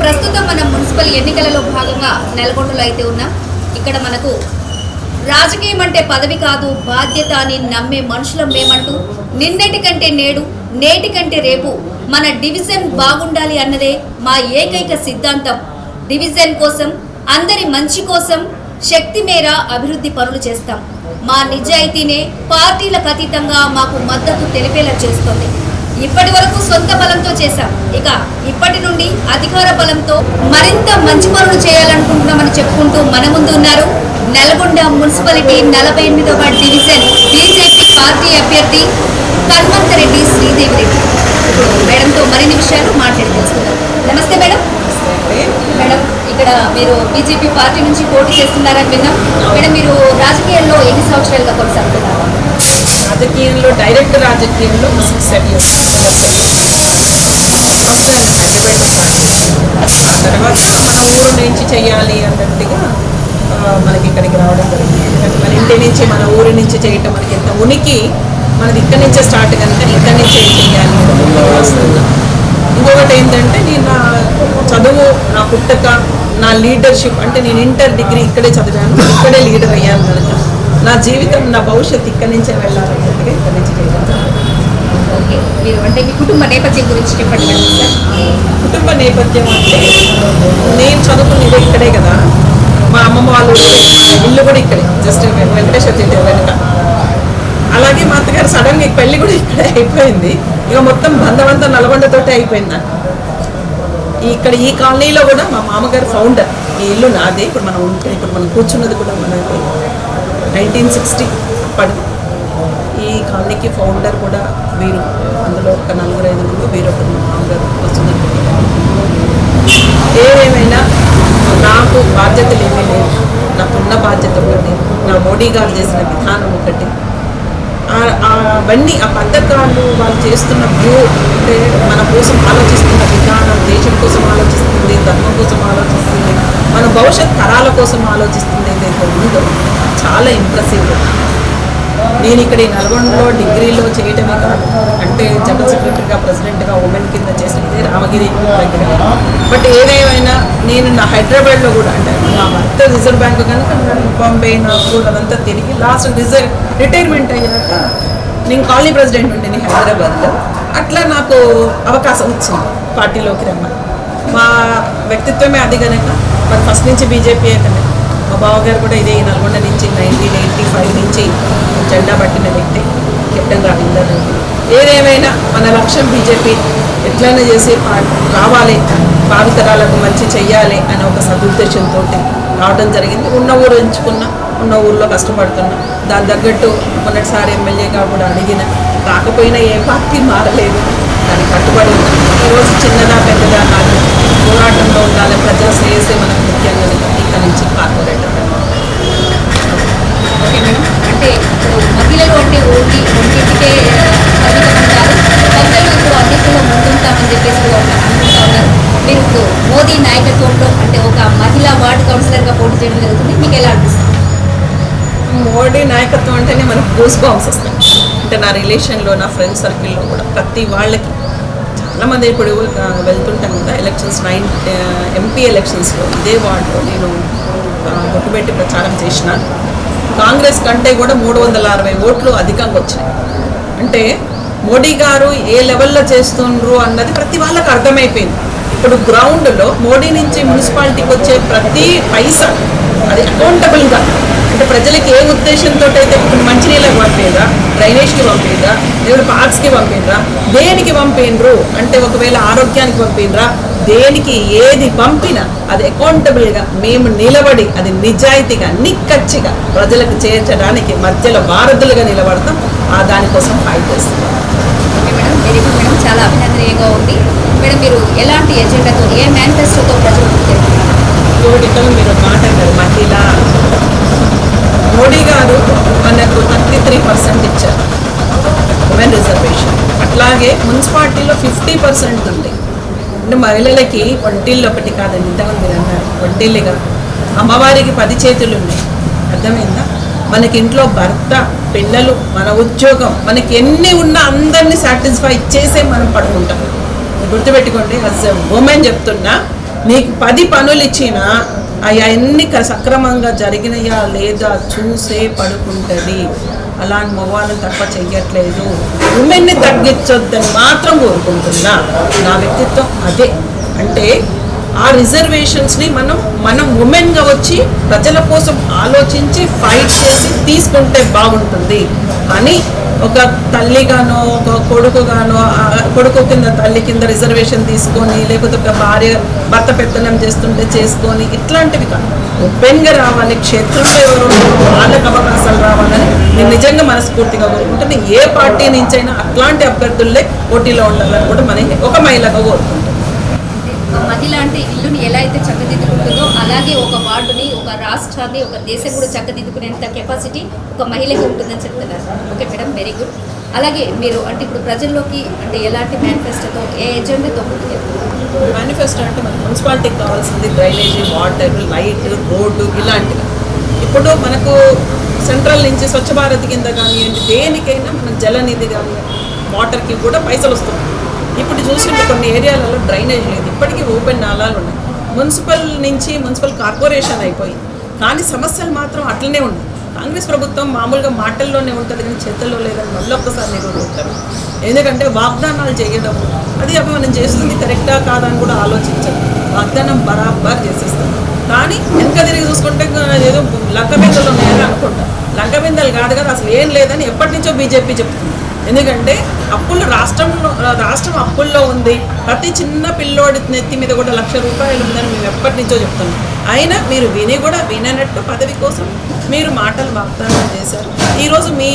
ప్రస్తుతం మనం మున్సిపల్ ఎన్నికలలో భాగంగా నెలకొండలో అయితే ఉన్నాం. ఇక్కడ మనకు రాజకీయం అంటే పదవి కాదు బాధ్యత అని నమ్మే మనుషులం మేమంటూ నిన్నటి కంటే నేడు నేటి కంటే రేపు మన డివిజన్ బాగుండాలి అన్నదే మా ఏకైక సిద్ధాంతం. డివిజన్ కోసం అందరి మంచి కోసం శక్తి మేర అభివృద్ధి పనులు చేస్తాం. మా నిజాయితీనే పార్టీలకు అతీతంగా మాకు మద్దతు తెలిపేలా చేస్తుంది. ఇప్పటి వరకు సొంత బలంతో చేశాం. ఇక ఇప్పటి నుండి అధికార బలంతో మరింత మంచి పనులు చేయాలనుకుంటున్నామని చెప్పుకుంటూ మన ముందు ఉన్నారు నల్గొండ మున్సిపాలిటీ నలభై ఎనిమిదో వార్డు డివిజన్ బీజేపీ పార్టీ అభ్యర్థి హనుమంతరెడ్డి శ్రీదేవి రెడ్డి ఇప్పుడు మేడంతో మరిన్ని విషయాలు మాట్లాడి తెలుసుకుందాం. నమస్తే మేడం. మేడం ఇక్కడ మీరు బీజేపీ పార్టీ నుంచి పోటీ చేస్తున్నారని విన్నాం. మేడం మీరు రాజకీయాల్లో ఎన్ని సంవత్సరాలుగా కొనసాగుతున్నారు? రాజకీయంలో డైరెక్ట్ రాజకీయంలో సిక్స్ సెవెన్ ఆ తర్వాత మన ఊరు నుంచి చేయాలి అన్నట్టుగా మనకి ఇక్కడికి రావడం జరిగింది. మన ఇంటి నుంచి మన ఊరి నుంచి చేయటం మనకి ఎంత ఉనికి మనది ఇక్కడి నుంచే స్టార్ట్ కనుక ఇక్కడి నుంచే చేయాలి అని వస్తున్నాం ఇంకొకటి ఏంటంటే నేను నా చదువు నా పుట్టక నా లీడర్షిప్ అంటే నేను ఇంటర్ డిగ్రీ ఇక్కడే చదివాను ఇక్కడే లీడర్ అయ్యాను కనుక. నా జీవితం నా భవిష్యత్తు ఇక్కడి నుంచే వెళ్ళాలన్నట్టుగా ఇక్కడి నుంచి. ఓకే. మీరు అంటే మీ కుటుంబ నేపథ్యం గురించి చెప్పండి సార్ కుటుంబ నేపథ్యం అంటే నేను చదువుకునేది ఇక్కడే కదా. మా అమ్మమ్మ వాళ్ళు ఇల్లు కూడా ఇక్కడే. జస్ట్ వెంకటేశ్వర థియేటర్ వెనుక. అలాగే మా అత్తగారు సడన్గా పెళ్ళి కూడా ఇక్కడే అయిపోయింది. ఇక మొత్తం బంధమంతా నల్గొండతోటే అయిపోయింది నాకు. ఇక్కడ ఈ కాలనీలో కూడా మా మామగారు ఫౌండర్ ఈ ఇల్లు నాదే. ఇప్పుడు మనం ఉంటే ఇప్పుడు మనం కూర్చున్నది కూడా మనది. నైన్టీన్ సిక్స్టీ అప్పటిది ఈ కాలనీకి ఫౌండర్ కూడా వీరు అందులో ఒక నలుగురు ఐదుగురు వీరు ఒక వస్తున్నారు. నాకు బాధ్యతలు ఏమీ లేవు. నాకున్న బాధ్యత ఒకటి నా మోడీ గారు చేసిన విధానం ఒకటి. అవన్నీ ఆ పథకాలు వాళ్ళు చేస్తున్న వ్యూ అంటే మన కోసం ఆలోచిస్తున్న విధానం దేశం కోసం ఆలోచిస్తుంది ధర్మం కోసం ఆలోచిస్తుంది. మన భవిష్యత్ తరాల కోసం ఆలోచిస్తుంది ఏదైతే ఉందో చాలా ఇంప్రెసివ్ నేను ఇక్కడ ఈ నల్గొండలో డిగ్రీలో చేయటమే కాదు అంటే జనరల్ సెక్రటరీగా ప్రెసిడెంట్గా ఉమెన్ కింద చేసినది రామగిరి దగ్గర. బట్ ఏదేమైనా నేను నా హైదరాబాద్లో కూడా అంటే నా భర్త రిజర్వ్ బ్యాంక్ కనుక నేను బాంబే నాగూర్ అదంతా తిరిగి లాస్ట్ రిజర్వ్ రిటైర్మెంట్ అయ్యాక నేను కాలనీ ప్రెసిడెంట్ ఉండేది హైదరాబాద్లో. అట్లా నాకు అవకాశం వచ్చింది పార్టీలోకి రమ్మని. మా వ్యక్తిత్వమే అది కనుక. మరి ఫస్ట్ నుంచి బీజేపీ అయితే మా బావగారు కూడా ఇదే ఈ నల్గొండ నుంచి నైన్టీన్ ఎయిటీ ఫైవ్ నుంచి జెండా పట్టిన వ్యక్తి కెప్టెన్ రవీందర్ ఏదేమైనా మన లక్ష్యం బీజేపీ ఎట్లయినా చేసి రావాలి భావితరాలకు మంచి చెయ్యాలి అనే ఒక సదుద్దేశంతో రావడం జరిగింది. ఉన్న ఊరు ఎంచుకున్న ఉన్న ఊర్లో కష్టపడుతున్నా. దాని తగ్గట్టు మొన్నటిసారి ఎమ్మెల్యేగా కూడా అడిగిన రాకపోయినా ఏ పార్టీ మారలేదు దానికి కట్టుబడి ఈరోజు చిన్నదా పెద్దదా కాదు. పోరాటంలో ఉండాలి. ప్రజా శ్రేయస్సే మనకు ముఖ్యంగా ఇక్కడ నుంచి కార్పొరేటర్ ఓకే మేడం. అంటే ఇప్పుడు మహిళలు అంటే ఓన్లీ ఒంటింటికే పరిమితం కాదు మహిళలు ఇప్పుడు అన్నింటిలో ముందుంటామని చెప్పేసి అనుకుంటా ఉన్నారు. మీరు ఇప్పుడు మోదీ నాయకత్వంలో అంటే ఒక మహిళా వార్డు కౌన్సిలర్గా పోటీ చేయడం జరుగుతుంది. మీకు ఎలా అనిపిస్తుంది? మోడీ నాయకత్వం అంటేనే మనకు గూస్ బాంబ్స్ వస్తాయి. అంటే నా రిలేషన్లో నా ఫ్రెండ్ సర్కిల్లో కూడా ప్రతి వాళ్ళకి చాలామంది ఇప్పుడు వెళ్తుంటాను కదా ఎలక్షన్స్ నైన్ ఎంపీ ఎలక్షన్స్లో ఇదే వార్డులో నేను గుర్తుపెట్టి ప్రచారం చేసిన. కాంగ్రెస్ కంటే కూడా మూడు వందల అరవై ఓట్లు అధికంగా వచ్చినాయి. అంటే మోడీ గారు ఏ లెవెల్లో చేస్తుండ్రు అన్నది ప్రతి వాళ్ళకి అర్థమైపోయింది. ఇప్పుడు గ్రౌండ్లో మోడీ నుంచి మున్సిపాలిటీకి వచ్చే ప్రతి పైసా అది అకౌంటబుల్గా అంటే ప్రజలకి ఏ ఉద్దేశంతో అయితే ఇప్పుడు మంచినీళ్ళకి పంపేదా? డ్రైనేజ్కి పంపేదా? లేదా పార్క్స్కి పంపినరా దేనికి పంపినరు అంటే ఒకవేళ ఆరోగ్యానికి పంపినరా దేనికి ఏది పంపినా అది అకౌంటబుల్గా మేము నిలబడి అది నిజాయితీగా నిక్కచ్చిగా ప్రజలకు చేర్చడానికి మధ్యలో వారధులుగా నిలబడతాం. ఆ దానికోసం ఫైట్ చేస్తాం ఓకే మేడం. మేడం చాలా అభినందనీయంగా ఉంది. మేడం మీరు ఎలాంటి ఎజెండాతో ఏ మేనిఫెస్టోతో ప్రజలు కోడితో మీరు మాట అన్నారు మహిళ మోడీ గారు మనకు థర్టీ త్రీ పర్సెంట్ ఇచ్చారు. ఉమెన్ రిజర్వేషన్ అట్లాగే మున్సిపాలిటీలో ఫిఫ్టీ పర్సెంట్ ఉంది. అంటే మహిళలకి వంటిల్లు ఒకటి కాదండి ఇంతకుముందు మీరు అన్నారు. వంటిల్లుగా అమ్మవారికి పది చేతులు ఉన్నాయి. అర్థమైందా? మనకి ఇంట్లో భర్త పిల్లలు మన ఉద్యోగం మనకి ఎన్ని ఉన్నా అందరినీ సాటిస్ఫై చేసే మనం పడుకుంటాం. గుర్తుపెట్టుకోండి అస్ ఉమెన్ చెప్తున్నా నీకు పది పనులు ఇచ్చినా అవన్నీ సక్రమంగా జరిగినాయా లేదా చూసే పడుకుంటుంది. అలాంటి మగవాళ్ళని తప్ప చెయ్యట్లేదు. ఉమెన్ని తగ్గించొద్దని మాత్రం కోరుకుంటున్నా. నా వ్యక్తిత్వం అదే. అంటే ఆ రిజర్వేషన్స్ని మనం మనం ఉమెన్గా వచ్చి ప్రజల కోసం ఆలోచించి ఫైట్ చేసి తీసుకుంటే బాగుంటుంది. అని ఒక తల్లిగానో ఒక కొడుకుగానో కొడుకు కింద తల్లి కింద రిజర్వేషన్ తీసుకొని లేకపోతే ఒక భార్య భర్త పెత్తనం చేస్తుంటే చేసుకొని ఇట్లాంటివి కాదు. ఓపెన్గా రావాలి క్షేత్రంలో ఎవరు వాళ్ళకి అవకాశాలు రావాలని నేను నిజంగా మనస్ఫూర్తిగా కోరుకుంటాను ఏ పార్టీ నుంచైనా అట్లాంటి అభ్యర్థులే పోటీలో ఉండాలని కూడా మన ఒక మహిళగా కోరుకుంటాం మహిళ అంటే ఇల్లుని ఎలా అయితే చక్కదిద్దుకుంటుందో అలాగే ఒక వార్డుని ఒక రాష్ట్రాన్ని ఒక దేశం కూడా చక్కదిద్దుకునేంత కెపాసిటీ ఒక మహిళకి ఉంటుందని చెప్తున్నారు. Okay madam very good. అలాగే మీరు అంటే ఇప్పుడు ప్రజల్లోకి అంటే ఎలాంటి మేనిఫెస్టోతో ఏ ఎజెండాతో ముందుకు మేనిఫెస్టో అంటే మన మున్సిపాలిటీకి కావాల్సింది డ్రైనేజీ వాటర్ లైట్ రోడ్డు ఇలాంటివి. ఇప్పుడు మనకు సెంట్రల్ నుంచి స్వచ్ఛ భారత్ కింద కానివ్వండి దేనికైనా మనం జలనిధి కానీ వాటర్కి కూడా పైసలు వస్తున్నాయి. ఇప్పుడు చూసింటే కొన్ని ఏరియాలలో డ్రైనేజ్ లేదు. ఇప్పటికీ ఓపెన్ నాలాలు ఉన్నాయి. మున్సిపల్ నుంచి మున్సిపల్ కార్పొరేషన్ అయిపోయింది కానీ సమస్యలు మాత్రం అట్లనే ఉన్నాయి. కాంగ్రెస్ ప్రభుత్వం మామూలుగా మాటల్లోనే ఉంటుంది కానీ చేతల్లో లేదని మళ్ళీ ఒక్కసారి నిరూపించారు ఎందుకంటే వాగ్దానాలు చేయడం అది అవి మనం చేస్తుంది కరెక్టా కాదా అని కూడా ఆలోచించదు వాగ్దానం బరాబర్ చేసేస్తాం కానీ వెనక తిరిగి చూసుకుంటే ఏదో లక్క బిందెలు ఉన్నాయని అనుకుంటాను లంక కాదు కదా అసలు ఏం లేదని ఎప్పటి నుంచో బీజేపీ చెప్తుంది. ఎందుకంటే అప్పులు రాష్ట్రంలో రాష్ట్రం అప్పుల్లో ఉంది. ప్రతి చిన్న పిల్లోడి నెత్తి మీద కూడా లక్ష రూపాయలు ఉందని మేము ఎప్పటి నుంచో చెప్తున్నాం. అయినా మీరు విని కూడా విననట్టు పదవి కోసం మీరు మాటలు వాగ్దానం చేశారు. ఈరోజు మీ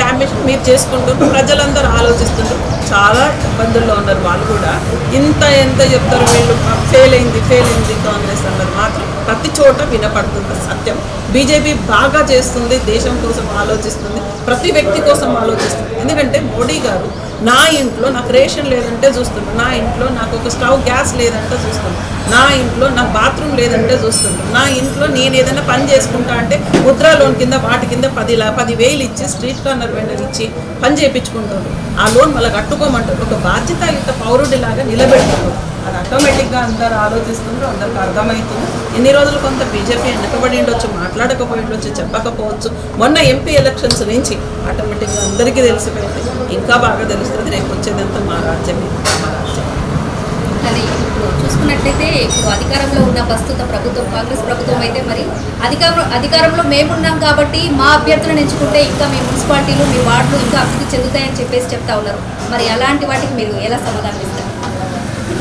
డ్యామేజ్ మీరు చేసుకుంటూ ప్రజలందరూ ఆలోచిస్తుంటారు చాలా ఇబ్బందుల్లో ఉన్నారు వాళ్ళు కూడా. ఇంత ఎంత చెప్తారు వీళ్ళు? ఫెయిల్ అయింది ఫెయిల్ అయింది కాంగ్రెస్ అన్నది మాత్రం ప్రతి చోట వినపడుతుంది సత్యం. బీజేపీ బాగా చేస్తుంది దేశం కోసం ఆలోచిస్తుంది ప్రతి వ్యక్తి కోసం ఆలోచిస్తుంది. ఎందుకంటే మోడీ గారు నా ఇంట్లో నాకు రేషన్ లేదంటే చూస్తుండ్రు నా ఇంట్లో నాకు ఒక స్టవ్ గ్యాస్ లేదంటే చూస్తున్నాను నా ఇంట్లో నాకు బాత్రూమ్ లేదంటే చూస్తున్నాను నా ఇంట్లో నేను ఏదైనా పని చేసుకుంటా అంటే ముద్రా లోన్ కింద వాటి కింద పది పది వేలు ఇచ్చి స్ట్రీట్ కార్నర్ వెండర్ ఇచ్చి పని చేయించుకుంటారు. ఆ లోన్ మళ్ళీ కట్టుకోమంటారు. ఒక బాధ్యతాయుత పౌరుడిలాగా నిలబెడతారు. ఆటోమేటిక్గా అందరు ఆలోచిస్తున్నారు అందరికి అర్థమవుతుంది ఎన్ని రోజులు కొంత బీజేపీ వెనకబడి ఉండొచ్చు మాట్లాడకపోయి ఉండొచ్చు చెప్పకపోవచ్చు. మొన్న ఎంపీ ఎలక్షన్స్ నుంచి ఆటోమేటిక్గా అందరికీ తెలిసిపోయింది. ఇంకా బాగా తెలుస్తుంది రేపు వచ్చేదంతా మా రాజ్యమే మా రాజ్యం అది ఇప్పుడు చూసుకున్నట్లయితే ఇప్పుడు అధికారంలో ఉన్న ప్రస్తుత ప్రభుత్వం కాంగ్రెస్ ప్రభుత్వం అయితే మరి అధికారం అధికారంలో మేమున్నాం కాబట్టి మా అభ్యర్థులను ఎంచుకుంటే ఇంకా మీ మున్సిపాలిటీలు మీ వార్డులు ఇంకా అభివృద్ధి చెందుతాయని చెప్పేసి చెప్తా ఉన్నారు. మరి అలాంటి వాటికి మీరు ఎలా సమాధానం ఇస్తారు?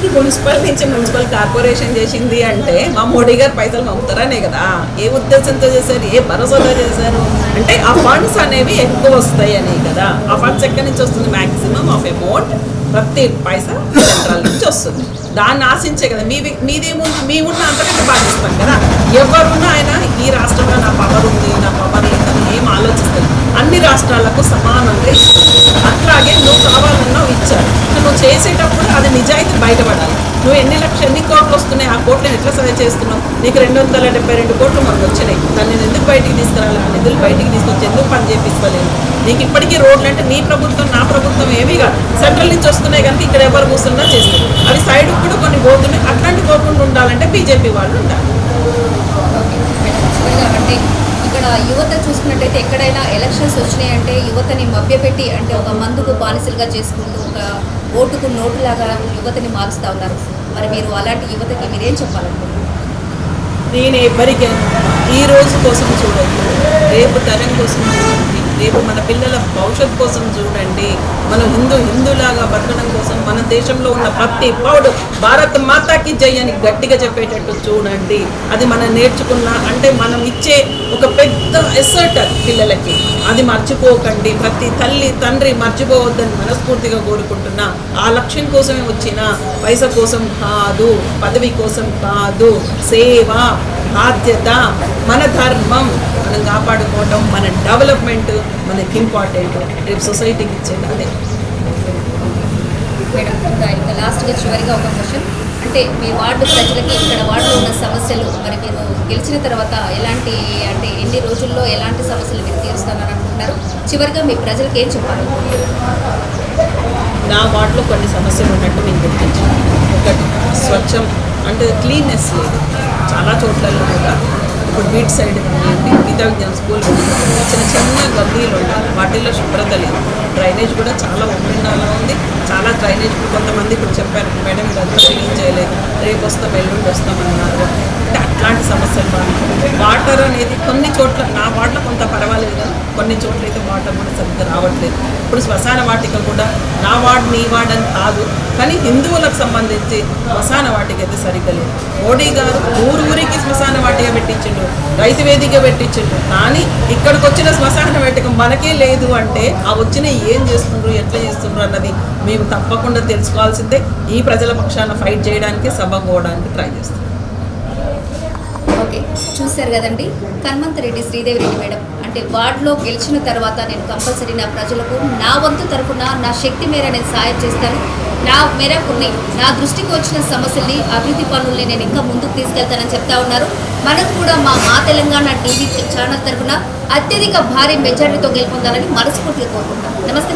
ఇది మున్సిపల్ నుంచి మున్సిపల్ కార్పొరేషన్ చేసింది అంటే మా మోడీ గారు పైసలు పంపుతారనే కదా. ఏ ఉద్దేశంతో చేశారు? ఏ భరోసాతో చేశారు? అంటే ఆ ఫండ్స్ అనేవి ఎక్కువ వస్తాయి అనే కదా. ఆ ఫండ్స్ ఎక్కడి నుంచి వస్తుంది? మ్యాక్సిమం ఆఫ్ అమౌంట్ ప్రతి పైసా సెంట్రల్ నుంచి వస్తుంది. దాన్ని ఆశించే కదా. మీ మీదేముంది మీ ఉన్న అంతకంటే బాధిస్తాం కదా. ఎవరున్నా ఆయన ఈ రాష్ట్రంలో నా పవర్ ఉంది నా పవర్ లేదని ఏం ఆలోచిస్తారు? అన్ని రాష్ట్రాలకు సమానంగా ఇస్తుంది అట్లాగే నువ్వు కావాలి చేసేటప్పుడు అది నిజాయితీ బయటపడాలి. నువ్వు ఎన్ని లక్షలు ఎన్ని కోట్లు వస్తున్నాయి ఆ కోట్లను ఎట్లా సరి చేస్తున్నావు? నీకు రెండు వందల డెబ్బై రెండు కోట్లు మనకు వచ్చినాయి. దాన్ని నేను ఎందుకు బయటికి తీసుకురాలి? ఆ నిధులు బయటికి తీసుకొచ్చి ఎందుకు పని చేపిస్తలేను? నీకు ఇప్పటికీ రోడ్లు అంటే నీ ప్రభుత్వం నా ప్రభుత్వం ఏమీ కాదు. సెంట్రల్ నుంచి వస్తున్నాయి కనుక ఇక్కడ ఎవరు కూర్చున్నా చేస్తారు. అవి సైడ్ కూడా కొన్ని పోతున్నాయి. అట్లాంటి పోకుండా ఉండాలంటే బీజేపీ వాళ్ళు ఉండాలి. ఇక్కడ యువత చూసుకున్నట్టయితే ఎక్కడైనా ఎలక్షన్స్ వచ్చినాయంటే యువతని మభ్యపెట్టి అంటే ఒక మందుకు బానిసలుగా చేసుకుంటూ ఒక ఓటుకు నోటులాగా యువతని మారుస్తూ ఉన్నారు. మరి మీరు అలాంటి యువతకి మీరేం చెప్పాలనుకుంటున్నారు? నేను ఎవరికైనా ఈ రోజు కోసం చూడండి రేపు తరం కోసం చూడండి రేపు మన పిల్లల భవిష్యత్ కోసం చూడండి. మనం హిందూ హిందూలాగా బతకడం కోసం మన దేశంలో ఉన్న ప్రతి పౌడు భారత్ మాతాకి జై అని గట్టిగా చెప్పేటట్టు చూడండి. అది మనం నేర్చుకున్న అంటే మనం ఇచ్చే ఒక పెద్ద ఎసర్ట్ పిల్లలకి. అది మర్చిపోకండి. ప్రతి తల్లి తండ్రి మర్చిపోవద్దని మనస్ఫూర్తిగా కోరుకుంటున్నా. ఆ లక్ష్యం కోసమే వచ్చిన పైస కోసం కాదు పదవి కోసం కాదు సేవ బాధ్యత మన ధర్మం మనం కాపాడుకోవటం మన డెవలప్మెంట్ మనకి ఇంపార్టెంట్. రేపు సొసైటీకి ఇచ్చేది అదే. మేడం ఇంకా లాస్ట్గా చివరిగా ఒక క్వశ్చన్ అంటే మీ వార్డు ప్రజలకి ఇక్కడ వార్డులో ఉన్న సమస్యలు మరి మీరు గెలిచిన తర్వాత ఎలాంటి అంటే ఎన్ని రోజుల్లో ఎలాంటి సమస్యలు మీరు తీరుస్తానని అనుకుంటున్నారు చివరిగా మీ ప్రజలకు ఏం చెప్పాలనుకుంటున్నారు నా వార్డులో కొన్ని సమస్యలు ఉన్నట్టు నేను గుర్తించాను. ఒకటి స్వచ్ఛం. అంటే క్లీన్నెస్ లేదు. చాలా చోట్లలో కూడా ఇప్పుడు బీట్ సైడ్ కానివ్వండి విజ్ఞాన స్కూల్ చిన్న చిన్న గల్లీలు ఉన్నాయి వాటిల్లో శుభ్రత లేదు. డ్రైనేజ్ కూడా చాలా ఉండాలా ఉంది. చాలా డ్రైనేజ్ కూడా కొంతమంది ఇప్పుడు చెప్పారు మేడం ఇదంతా క్లీన్ చేయలేదు. రేపు వస్తాం ఎల్లుండి వస్తామన్నారు అంటే అట్లాంటి సమస్యలు బాగుంటాయి వాటర్ అనేది కొన్ని చోట్ల నా వాటర్ కొంత పర్వాలేదు. కానీ కొన్ని చోట్ల అయితే వాటర్ కూడా సరిగ్గా రావట్లేదు. ఇప్పుడు శ్మశాన వాటిక కూడా నా వార్డ్ నీ వార్డ్ అని కాదు. కానీ హిందువులకు సంబంధించి శ్మశాన వాటిక అయితే సరిగ్గా లేదు. మోడీ గారు ఊరు ఊరికి శ్మశాన వాటిక పెట్టించిండు రైతు వేదిక పెట్టించిండు. కానీ ఇక్కడికి వచ్చిన శ్మశాన వాటిక మనకే లేదు అంటే ఆ వచ్చిన ఏం చేస్తుండ్రు ఎట్లా చేస్తుండ్రు అన్నది మేము తప్పకుండా తెలుసుకోవాల్సిందే. ఈ ప్రజల పక్షాన ఫైట్ చేయడానికి సభ పోవడానికి ట్రై చేస్తాం ఓకే చూశారు కదండి. రెడ్డి శ్రీదేవి రెడ్డి మేడం. అంటే వార్డులో గెలిచిన తర్వాత నేను కంపల్సరీ నా ప్రజలకు నా వంతు తరఫున నా శక్తి మేర నేను సాయం చేస్తాను. నా మేరకుని నా దృష్టికి వచ్చిన సమస్యల్ని అభివృద్ధి పనుల్ని నేను ఇంకా ముందుకు తీసుకెళ్తానని చెప్తా ఉన్నారు. మనం కూడా మా మా తెలంగాణ టీవీ ఛానల్ తరఫున అత్యధిక భారీ మెజారిటీతో గెలుపొందాలని మనస్ఫూర్తిగా కోరుకుంటాం నమస్తే.